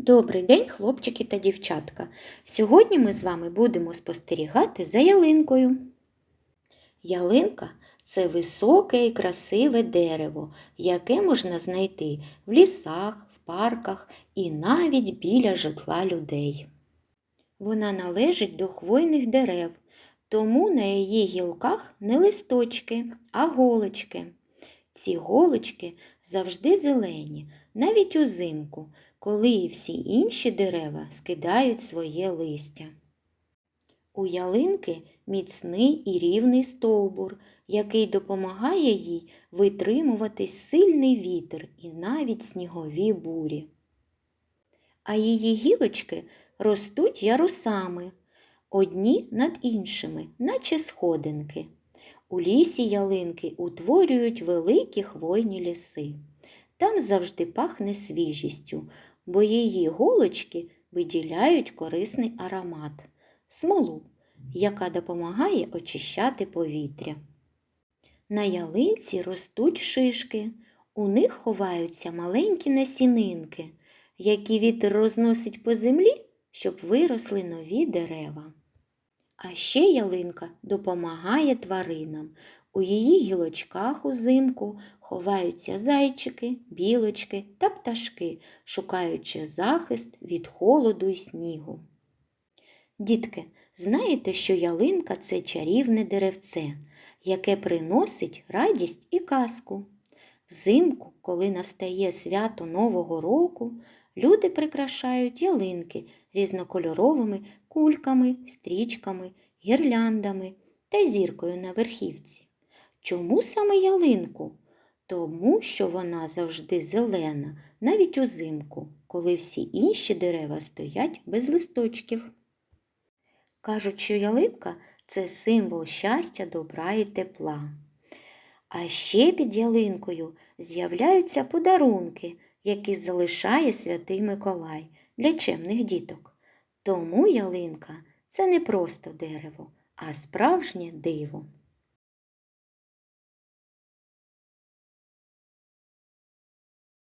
Добрий день, хлопчики та дівчатка. Сьогодні ми з вами будемо спостерігати за ялинкою. Ялинка це високе і красиве дерево, яке можна знайти в лісах, в парках і навіть біля житла людей. Вона належить до хвойних дерев, тому на її гілках не листочки, а голочки. Ці голочки завжди зелені, навіть узимку, коли і всі інші дерева скидають своє листя. У ялинки міцний і рівний стовбур, який допомагає їй витримувати сильний вітер і навіть снігові бурі. А її гілочки ростуть ярусами, одні над іншими, наче сходинки. У лісі ялинки утворюють великі хвойні ліси. Там завжди пахне свіжістю, бо її голочки виділяють корисний аромат смолу, яка допомагає очищати повітря. На ялинці ростуть шишки, у них ховаються маленькі насінинки, які вітер розносить по землі, щоб виросли нові дерева. А ще ялинка допомагає тваринам. У її гілочках узимку ховаються зайчики, білочки та пташки, шукаючи захист від холоду й снігу. Дітки, знаєте, що ялинка це чарівне деревце, яке приносить радість і казку. Взимку, коли настає свято Нового року, люди прикрашають ялинки різнокольоровими кульками, стрічками, гірляндами та зіркою на верхівці. Чому саме ялинку? Тому що вона завжди зелена, навіть узимку, коли всі інші дерева стоять без листочків. Кажуть, що ялинка це символ щастя, добра і тепла. А ще під ялинкою з'являються подарунки, які залишає святий Миколай для чемних діток. Тому ялинка це не просто дерево, а справжнє диво.